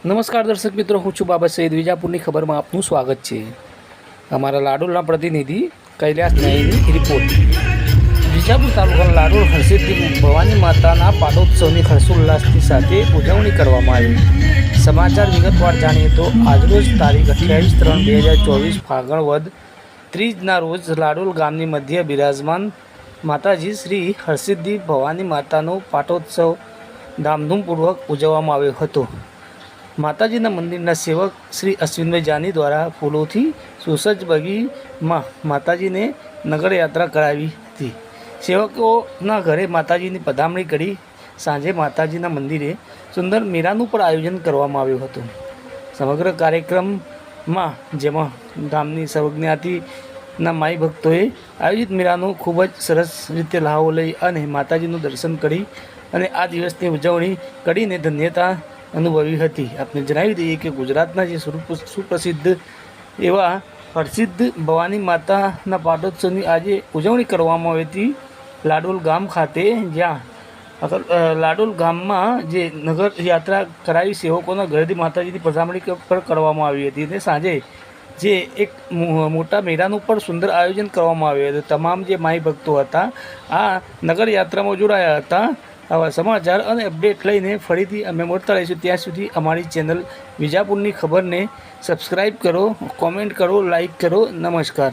નમસ્કાર દર્શક મિત્રો, હું છું બાબા સૈદ વિજાપુરની ખબરમાં આપનું સ્વાગત છે. અમારા લાડુલના પ્રતિનિધિ કૈલાસ નાયની રિપોર્ટ વિજાપુર તાલુકાના લાડુલ હરસિદ્ધિ ભવાની માતાના પાટોત્સવની હર્ષોલ્લાસની સાથે ઉજવણી કરવામાં આવી. સમાચાર વિગતવાર જાણીએ તો આજરોજ તારીખ અઠ્યાવીસ ત્રણ બે હજાર ચોવીસ ફાગણ વદ ત્રીજના રોજ લાડુલ ગામની મધ્ય બિરાજમાન માતાજી શ્રી હરસિદ્ધિ ભવાની માતાનો પાટોત્સવ ધામધૂમપૂર્વક ઉજવવામાં આવ્યો હતો. માતાજીના મંદિરના સેવક શ્રી અશ્વિનભાઈ જાની દ્વારા ફૂલોથી સુસજ્જ બગીમાં માતાજીને નગરયાત્રા કરાવી હતી. સેવકોના ઘરે માતાજીની પધામણી કરી સાંજે માતાજીના મંદિરે સુંદર મેળાનું પણ આયોજન કરવામાં આવ્યું હતું. સમગ્ર કાર્યક્રમમાં જેમાં ગામની સર્વજ્ઞાતિના માઈ ભક્તોએ આયોજિત મેળાનો ખૂબ જ સરસ રીતે લાવો લઈ અને માતાજીનું દર્શન કરી અને આ દિવસની ઉજવણી કરીને ધન્યતા અનુભવી હતી. આપણે જણાવી દઈએ કે ગુજરાતના જે સુપ્ર- સુપ્રસિદ્ધ એવા પ્રસિદ્ધ ભવાની માતાના પાટોત્સવની આજે ઉજવણી કરવામાં આવી હતી લાડોલ ગામ ખાતે, જ્યાં લાડોલ ગામમાં જે નગર યાત્રા કરાવી સેવકોના ઘરેથી માતાજીની પધરામણી પર કરવામાં આવી હતી અને સાંજે જે એક મોટા મેળાનું પણ સુંદર આયોજન કરવામાં આવ્યું હતું. તમામ જે માઈ ભક્તો હતા, આ નગર યાત્રામાં જોડાયા હતા. આવા સમાચાર અને અપડેટ લઈને ફરીથી અમે મળતા રહીશું. ત્યાં સુધી અમારી ચેનલ વિજાપુરની ખબરને સબસ્ક્રાઈબ કરો કોમેન્ટ કરો લાઈક કરો. નમસ્કાર.